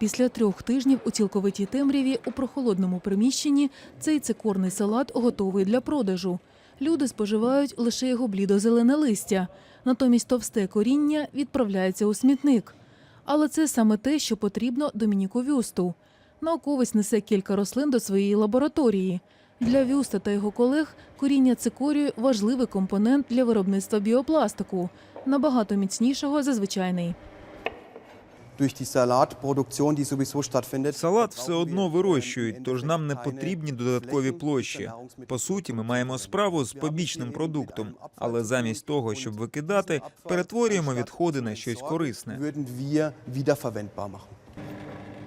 Після трьох тижнів у цілковитій темряві у прохолодному приміщенні цей цикорний салат готовий для продажу. Люди споживають лише його блідо-зелене листя, натомість товсте коріння відправляється у смітник. Але це саме те, що потрібно Домініку Вюсту. Науковець несе кілька рослин до своєї лабораторії. Для Вюста та його колег коріння цикорію – важливий компонент для виробництва біопластику, набагато міцнішого за звичайний. Салат все одно вирощують, тож нам не потрібні додаткові площі. По суті, ми маємо справу з побічним продуктом, але замість того, щоб викидати, перетворюємо відходи на щось корисне.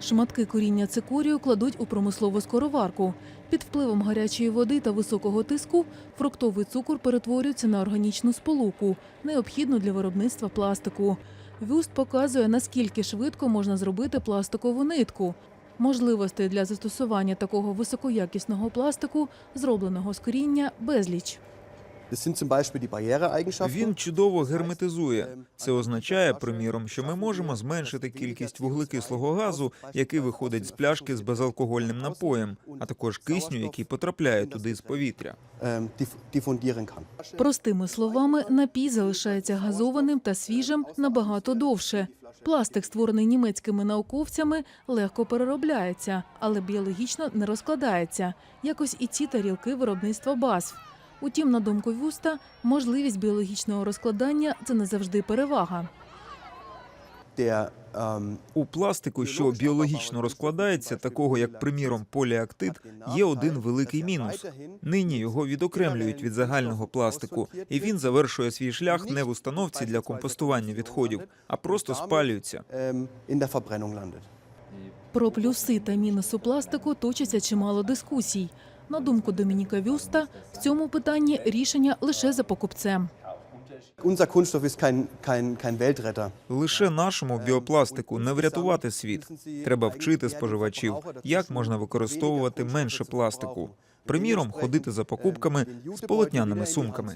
Шматки коріння цикорію кладуть у промислову скороварку. Під впливом гарячої води та високого тиску фруктовий цукор перетворюється на органічну сполуку, необхідну для виробництва пластику. Вюст показує, наскільки швидко можна зробити пластикову нитку. Можливостей для застосування такого високоякісного пластику, зробленого з коріння, безліч. Він чудово герметизує. Це означає, приміром, що ми можемо зменшити кількість вуглекислого газу, який виходить з пляшки з безалкогольним напоєм, а також кисню, який потрапляє туди з повітря. kann. Простими словами, напій залишається газованим та свіжим набагато довше. Пластик, створений німецькими науковцями, легко переробляється, але біологічно не розкладається, якось і ці тарілки виробництва БАСФ. Утім, на думку Вюста, можливість біологічного розкладання це не завжди перевага. Ähm, У пластику, що біологічно розкладається, такого як, приміром, поліактид, є один великий мінус. Нині його відокремлюють від загального пластику, і він завершує свій шлях не в установці для компостування відходів, а просто спалюється. landet. Про плюси та мінуси пластику точиться чимало дискусій. На думку Домініка Вюста, в цьому питанні рішення лише за покупцем. Лише нашому біопластику не врятувати світ. Треба вчити споживачів, як можна використовувати менше пластику. Приміром, ходити за покупками з полотняними сумками.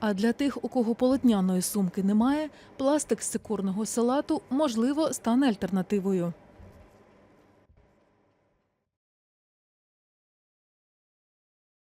А для тих, у кого полотняної сумки немає, пластик з цикорного салату, можливо, стане альтернативою.